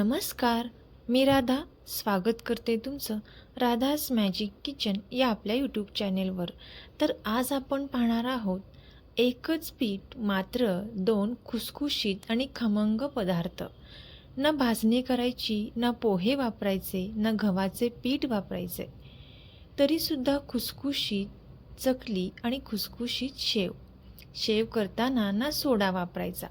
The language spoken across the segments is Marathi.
नमस्कार मी राधा. स्वागत करते तुमचं राधाज मॅजिक किचन या आपल्या यूट्यूब चॅनेलवर तर आज आपण पाहणार आहोत एकच पीठ मात्र दोन खुसखुशीत आणि खमंग पदार्थ. न भाजणी करायची न पोहे वापरायचे न गव्हाचे पीठ वापरायचे. तरीसुद्धा खुसखुशीत चकली आणि खुसखुशीत शेव. शेव करताना ना सोडा वापरायचा.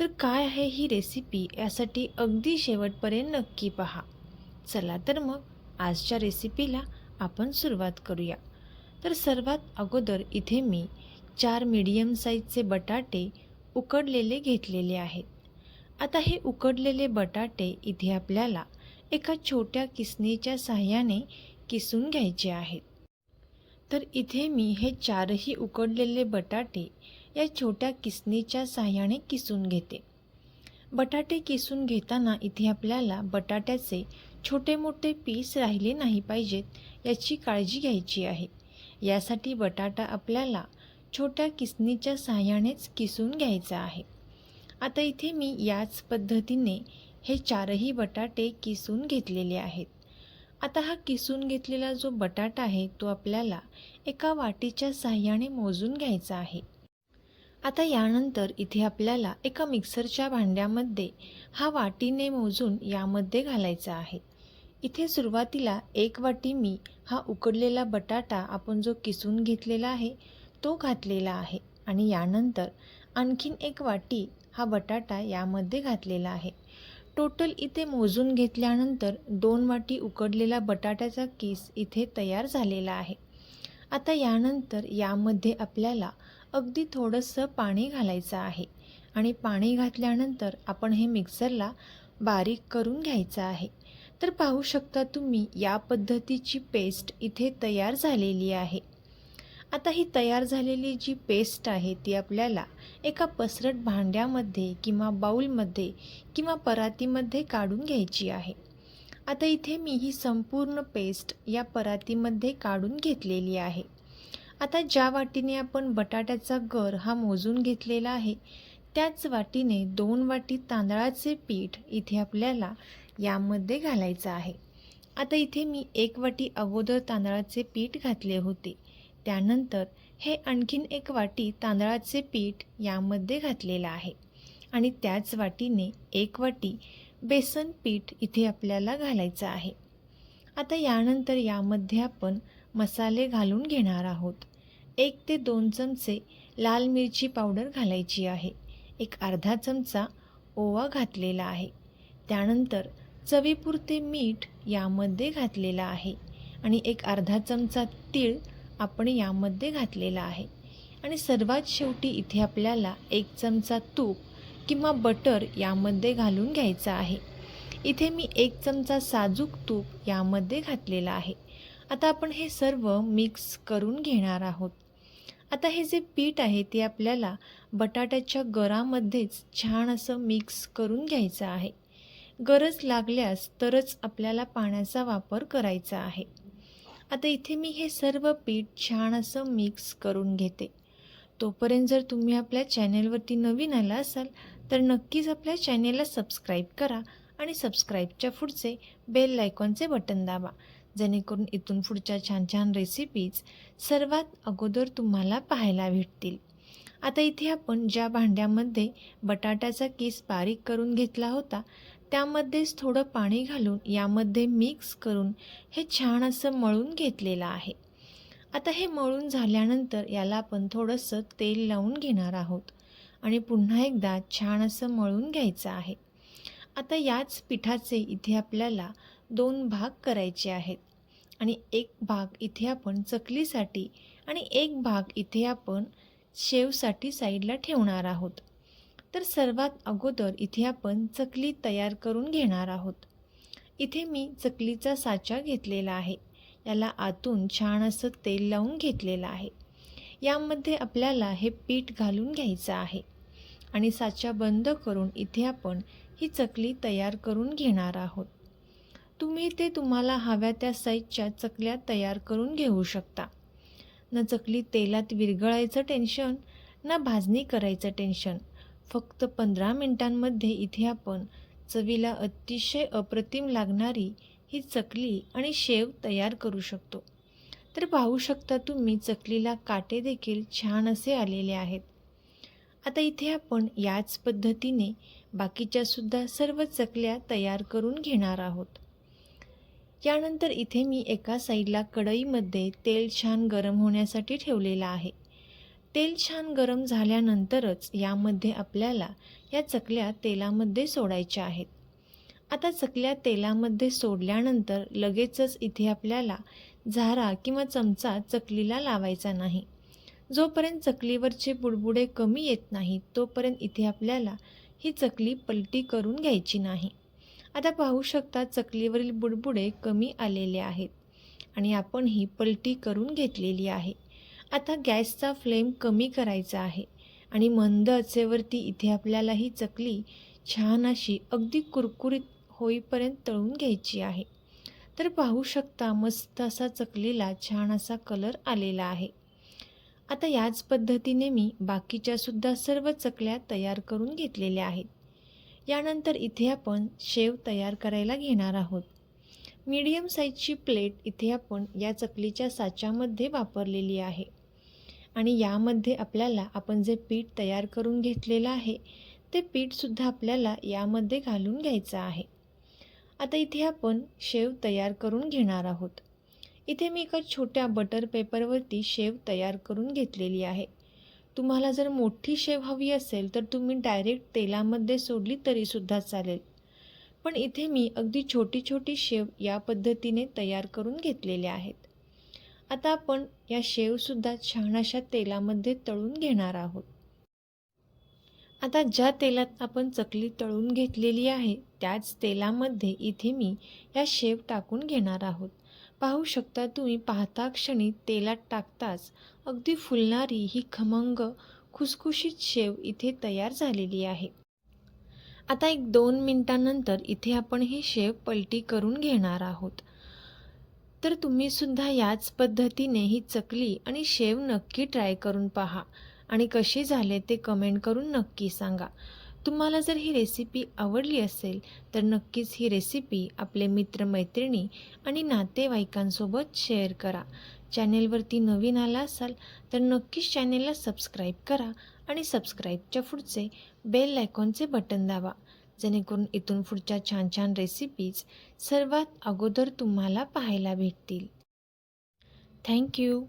तर काय आहे ही रेसिपी यासाठी अगदी शेवटपर्यंत नक्की पहा. चला तर मग आजच्या रेसिपीला आपण सुरुवात करूया. तर सर्वात अगोदर इथे मी चार मीडियम साईजचे बटाटे उकडलेले घेतलेले आहेत. आता हे उकडलेले बटाटे इथे आपल्याला एका छोट्या किसणीच्या साह्याने किसून घ्यायचे आहेत. तर इथे मी हे चारही उकडलेले बटाटे या छोट्या किसणीच्या साह्याने किसून घेते. बटाटे किसून घेताना इथे आपल्याला बटाट्याचे छोटे मोठे पीस राहिले नाही पाहिजेत याची काळजी घ्यायची आहे. यासाठी बटाटा आपल्याला छोट्या किसणीच्या साह्यानेच किसून घ्यायचा आहे. आता इथे मी याच पद्धतीने हे चारही बटाटे किसून घेतलेले आहेत. आता हा किसून घेतलेला जो बटाटा आहे तो आपल्याला एका वाटीच्या साह्याने मोजून घ्यायचा आहे. आता यानंतर इथे आपल्याला एका मिक्सरच्या भांड्यामध्ये हा वाटीने मोजून यामध्ये घालायचा आहे. इथे सुरुवातीला एक वाटी मी हा उकडलेला बटाटा आपण जो किसून घेतलेला आहे तो घातलेला आहे आणि यानंतर आणखीन एक वाटी हा बटाटा यामध्ये घातलेला आहे. टोटल इथे मोजून घेतल्यानंतर दोन वाटी उकडलेला बटाट्याचा किस इथे तयार झालेला आहे. आता यानंतर यामध्ये आपल्याला अगदी थोडंसं पाणी घालायचं आहे. आणि पाणी घातल्यानंतर आपण हे मिक्सरला बारीक करून घ्यायचं आहे. तर पाहू शकता तुम्ही या पद्धतीची पेस्ट इथे तयार झालेली आहे. आता ही तयार झालेली जी पेस्ट आहे ती आपल्याला एका पसरट भांड्यामध्ये किंवा बाऊलमध्ये किंवा परातीमध्ये काढून घ्यायची आहे. आता इथे मी ही संपूर्ण पेस्ट या परातीमध्ये काढून घेतलेली आहे. आता ज्या वाटीने आपण बटाट्याचा गर हा मोजून घेतलेला आहे त्याच वाटीने दोन वाटी तांदळाचे पीठ इथे आपल्याला यामध्ये घालायचं आहे. आता इथे मी एक वाटी अगोदर तांदळाचे पीठ घातले होते. त्यानंतर हे आणखीन एक वाटी तांदळाचे पीठ यामध्ये घातलेलं आहे. आणि त्याच वाटीने एक वाटी बेसन पीठ इथे आपल्याला घालायचं आहे. आता यानंतर यामध्ये आपण मसाले घालून घेणार आहोत. एक ते दोन चमचे लाल मिरची पावडर घालायची आहे. एक अर्धा चमचा ओवा घातलेला आहे. त्यानंतर चवीपुरते मीठ यामध्ये घातलेलं आहे आणि एक अर्धा चमचा तीळ आपण यामध्ये घातलेला आहे. आणि सर्वात शेवटी इथे आपल्याला एक चमचा तूप किंवा बटर यामध्ये घालून घ्यायचं आहे. इथे मी एक चमचा साजूक तूप यामध्ये घातलेला आहे. आता आपण हे सर्व मिक्स करून घेणार आहोत. आता हे जे पीठ आहे ते आपल्याला बटाट्याच्या गरामध्येच छान असं मिक्स करून घ्यायचं आहे. गरज लागल्यास तरच आपल्याला पाण्याचा वापर करायचा आहे. आता इथे मी हे सर्व पीठ छान असं मिक्स करून घेते. तोपर्यंत जर तुम्ही आपल्या चॅनेलवरती नवीन आला असाल तर नक्कीच आपल्या चॅनेलला सबस्क्राईब करा आणि सबस्क्राईबच्या पुढचे बेल लायकॉनचे बटन दाबा. जेणेकरून इथून पुढच्या छान छान रेसिपीज सर्वात अगोदर तुम्हाला पाहायला भेटतील. आता इथे आपण ज्या भांड्यामध्ये बटाट्याचा किस बारीक करून घेतला होता त्यामध्येच थोडं पाणी घालून यामध्ये मिक्स करून हे छान असं मळून घेतलेलं आहे. आता हे मळून झाल्यानंतर याला आपण थोडंसं तेल लावून घेणार आहोत आणि पुन्हा एकदा छान असं मळून घ्यायचं आहे. आता याच पिठाचे इथे आपल्याला दोन भाग करायचे आहेत. आणि एक भाग इथे आपण चकलीसाठी आणि एक भाग इथे आपण शेवसाठी साईडला ठेवणार आहोत. तर सर्वात अगोदर इथे आपण चकली तयार करून घेणार आहोत. इथे मी चकलीचा साचा घेतलेला आहे. याला आतून छान असं तेल लावून घेतलेलं आहे. यामध्ये आपल्याला हे पीठ घालून घ्यायचं आहे. आणि साचा बंद करून इथे आपण ही चकली तयार करून घेणार आहोत. तुम्ही ते तुम्हाला हव्या त्या साईजच्या चकल्या तयार करून घेऊ शकता. न चकली तेलात विरघळायचं टेन्शन ना भाजणी करायचं टेन्शन फक्त पंधरा मिनटांमध्ये इथे आपण चवीला अतिशय अप्रतिम लागणारी ही चकली आणि शेव तयार करू शकतो. तर पाहू शकता तुम्ही चकलीला काटे देखील छान असे आलेले आहेत. आता इथे आपण याच पद्धतीने बाकीच्यासुद्धा सर्व चकल्या तयार करून घेणार आहोत. यानंतर इथे मी एका साईडला कढईमध्ये तेल छान गरम होण्यासाठी ठेवलेलं आहे. तेल छान गरम झाल्यानंतरच यामध्ये आपल्याला या चकल्या तेलामध्ये सोडायच्या आहेत. आता चकल्या तेलामध्ये सोडल्यानंतर लगेचच इथे आपल्याला झारा किंवा चमचा चकलीला लावायचा नाही. जोपर्यंत चकलीवरचे बुडबुडे कमी येत नाहीत तोपर्यंत इथे आपल्याला ही चकली पलटी करून घ्यायची नाही. आता पाहू शकता चकलीवरील बुडबुडे कमी आलेले आहेत आणि आपण ही पलटी करून घेतलेली आहे. आता गॅसचा फ्लेम कमी करायचा आहे आणि मंद आचेवरती इथे आपल्याला ही चकली छान अशी अगदी कुरकुरीत होईपर्यंत तळून घ्यायची आहे. तर पाहू शकता मस्त असा चकलीला छान असा कलर आलेला आहे. आता याच पद्धतीने मी बाकीच्या सुद्धा सर्व चकल्या तयार करून घेतलेल्या आहेत. यानंतर इथे आपण शेव तयार करायला घेणार आहोत. मीडियम साईजची प्लेट इथे आपण या चकलीच्या साच्यामध्ये वापरलेली आहे. आणि यामध्ये आपल्याला आपण जे पीठ तयार करून घेतलेलं आहे ते पीठसुद्धा आपल्याला यामध्ये घालून घ्यायचं आहे. आता इथे आपण शेव तयार करून घेणार आहोत. इथे मी एका छोट्या बटर पेपरवरती शेव तयार करून घेतलेली आहे. तुम्हाला जर मोठी शेव हवी असेल तर तुम्ही डायरेक्ट तेलामध्ये सोडली तरीसुद्धा चालेल. पण इथे मी अगदी छोटी छोटी शेव या पद्धतीने तयार करून घेतलेल्या आहेत. आता आपण या शेवसुद्धा छान अशा तेलामध्ये तळून घेणार आहोत. आता ज्या तेलात आपण चकली तळून घेतलेली आहे त्याच तेलामध्ये इथे मी या शेव टाकून घेणार आहोत. पाहू शकता तुम्ही पाहता क्षणी तेलात टाकताच अगदी फुलणारी ही खमंग खुसखुशीत शेव इथे तयार झालेली आहे. आता एक दोन मिनटानंतर इथे आपण ही शेव पलटी करून घेणार आहोत. तर तुम्ही सुद्धा याच पद्धतीने ही चकली आणि शेव नक्की ट्राय करून पहा आणि कशी झाले ते कमेंट करून नक्की सांगा. तुम्हाला जर ही रेसिपी आवडली असेल तर नक्कीच ही रेसिपी आपले मित्रमैत्रिणी आणि नातेवाईकांसोबत शेअर करा. चॅनेलवरती नवीन आला असाल तर नक्कीच चॅनेलला सबस्क्राईब करा आणि सबस्क्राईबच्या पुढचे बेल आयकॉनचे बटन दाबा. जेणेकरून इथून पुढच्या छान छान रेसिपीज सर्वात अगोदर तुम्हाला पाहायला भेटतील. थँक्यू